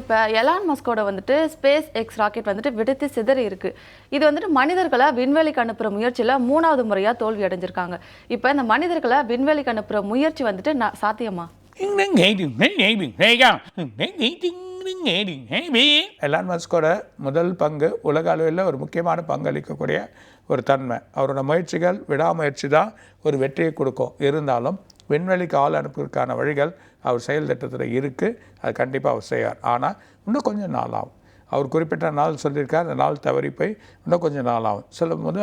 வந்துட்டு இப்போ எலான் மஸ்கோட வந்துட்டு ஸ்பேஸ் எக்ஸ் ராக்கெட் வந்துட்டு வெடித்து சிதறி இருக்கு. இது வந்துட்டு மனிதர்களை விண்வெளிக்கு அனுப்புகிற முயற்சியில் மூணாவது முறையாக தோல்வி அடைஞ்சிருக்காங்க. இப்போ இந்த மனிதர்களை விண்வெளிக்கு அனுப்புகிற முயற்சி வந்துட்டு ந- சாத்தியமா? எலான் மஸ்கோட முதல் பங்கு உலக அளவில் ஒரு முக்கியமான பங்களிக்கக்கூடிய ஒரு தன்மை. அவரோட முயற்சிகள் விடாமுயற்சி தான் ஒரு வெற்றியை கொடுக்கும். இருந்தாலும் விண்வெளிக்கு ஆள் அனுப்புவதற்கான வழிகள் அவர் செயல் திட்டத்தில் இருக்குது அது கண்டிப்பாக அவர் செய்வார். ஆனால் இன்னும் கொஞ்சம் நாள் ஆகும். அவர் குறிப்பிட்ட நாள் சொல்லியிருக்கார். அந்த நாள் தவறி போய் இன்னும் கொஞ்சம் நாள் ஆகும். சொல்லும் போது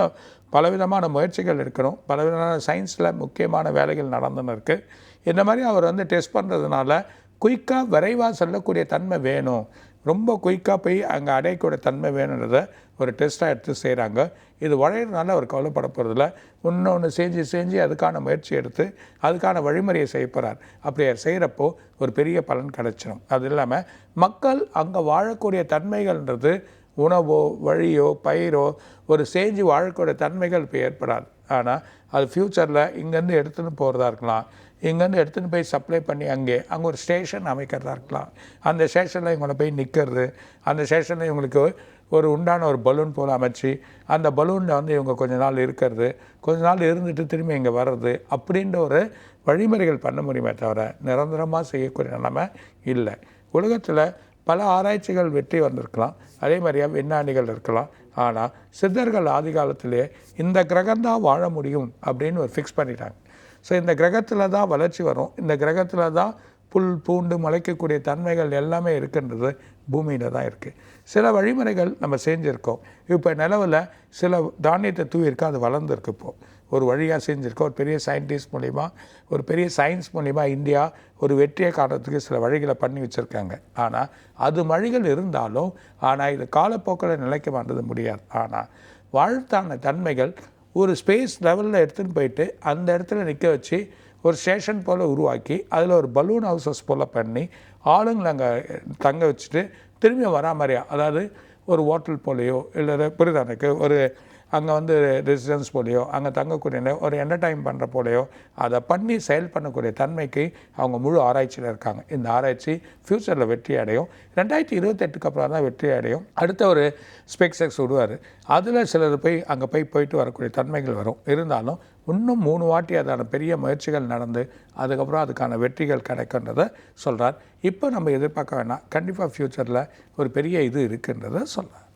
பலவிதமான முயற்சிகள் இருக்கணும் பலவிதமான சயின்ஸில் முக்கியமான வேலைகள் நடந்துன்னு இருக்குது இந்த மாதிரி அவர் வந்து டெஸ்ட் பண்ணுறதுனால குயிக்காக விரைவாக செல்லக்கூடிய தன்மை வேணும். ரொம்ப குயிக்காக போய் அங்கே அடையக்கூடிய தன்மை வேணுன்றதை ஒரு டெஸ்ட்டாக எடுத்து செய்கிறாங்க இது வளையிறதுனால அவர் கவலைப்பட போகிறதில்ல ஒன்று செஞ்சு செஞ்சு அதுக்கான முயற்சி எடுத்து அதுக்கான வழிமுறையை செய்ய போகிறார் அப்படி செய்கிறப்போ ஒரு பெரிய பலன் கிடைச்சிடும் அது இல்லாமல் மக்கள் அங்கே வாழக்கூடிய தன்மைகள்ன்றது உணவோ வழியோ பயிரோ ஒரு செஞ்சு வாழக்கூடிய தன்மைகள் இப்போ ஏற்படாது. ஆனால் அது ஃப்யூச்சரில் இங்கேருந்து எடுத்துன்னு போகிறதா இருக்கலாம். இங்கேருந்து எடுத்துன்னு போய் சப்ளை பண்ணி அங்கே அங்கே ஒரு ஸ்டேஷன் அமைக்கிறதா இருக்கலாம். அந்த ஸ்டேஷனில் இவங்களை போய் நிற்கிறது அந்த ஸ்டேஷனில் இவங்களுக்கு ஒரு உண்டான ஒரு பலூன் போல் அமைச்சு அந்த பலூனில் வந்து இவங்க கொஞ்ச நாள் இருக்கிறது கொஞ்ச நாள் இருந்துட்டு திரும்பி இங்கே வர்றது அப்படின்ற ஒரு வழிமுறைகள் பண்ண முடியுமே தவிர நிரந்தரமாக செய்யக்கூடிய நிலைமை இல்லை. உலகத்தில் பல ஆராய்ச்சிகள் வெற்றி வந்திருக்கலாம். அதே மாதிரியாக விஞ்ஞானிகள் இருக்கலாம். ஆனால் சித்தர்கள் ஆதி காலத்திலே இந்த கிரகம்தான் வாழ முடியும் அப்படின்னு ஒரு ஃபிக்ஸ் பண்ணிட்டாங்க. ஸோ இந்த கிரகத்தில் தான் வளர்ச்சி வரும். இந்த கிரகத்தில் தான் புல் பூண்டு முளைக்கக்கூடிய தன்மைகள் எல்லாமே இருக்குன்றது பூமியில் தான் இருக்குது சில வழிமுறைகள் நம்ம செஞ்சுருக்கோம். இப்போ நிலவில் சில தானியத்தை தூவிருக்கு அது வளர்ந்துருக்கு இப்போது ஒரு வழியாக செஞ்சுருக்கோம் ஒரு பெரிய சயின்டிஸ்ட் மூலிமா ஒரு பெரிய சயின்ஸ் மூலிமா இந்தியா ஒரு வெற்றியை காட்டுறதுக்கு சில வழிகளை பண்ணி வச்சுருக்காங்க. ஆனால் அது வழிகள் இருந்தாலும் ஆனால் இது காலப்போக்கில் நிலைக்க மாட்டது முடியாது. ஆனால் வாழ்த்தான தன்மைகள் ஒரு ஸ்பேஸ் லெவலில் எடுத்துன்னு போயிட்டு அந்த இடத்துல நிற்க வச்சு ஒரு ஸ்டேஷன் போல் உருவாக்கி அதில் ஒரு பலூன் ஹவுசஸ் போல் பண்ணி ஆளுங்களை அங்கே தங்க வச்சுட்டு திரும்பி வரா மாதிரியா அதாவது ஒரு ஹோட்டல் போலையோ இல்லை புரியுதா எனக்கு? ஒரு அங்கே வந்து ரெசிடென்ஸ் போலையோ அங்கே தங்கக்கூடிய ஒரு என்டர்டைன் பண்ணுற போலையோ அதை பண்ணி செயல் பண்ணக்கூடிய தன்மைக்கு அவங்க முழு ஆராய்ச்சியில் இருக்காங்க. இந்த ஆராய்ச்சி ஃப்யூச்சரில் வெற்றி அடையும். ரெண்டாயிரத்தி இருபத்தெட்டுக்கு அப்புறம் தான் வெற்றி அடையும். அடுத்த ஒரு ஸ்பெக்ஸெக்ஸ் விடுவார். அதில் சிலர் போய் அங்கே போய் போயிட்டு வரக்கூடிய தன்மைகள் வரும். இருந்தாலும் இன்னும் மூணு வாட்டி அதான பெரிய முயற்சிகள் நடந்து அதுக்கப்புறம் அதுக்கான வெற்றிகள் கிடைக்குன்றதை சொல்கிறார் இப்போ நம்ம எதிர்பார்க்க வேணாம். கண்டிப்பாக ஃப்யூச்சரில் ஒரு பெரிய இது இருக்குன்றதை சொல்கிறார்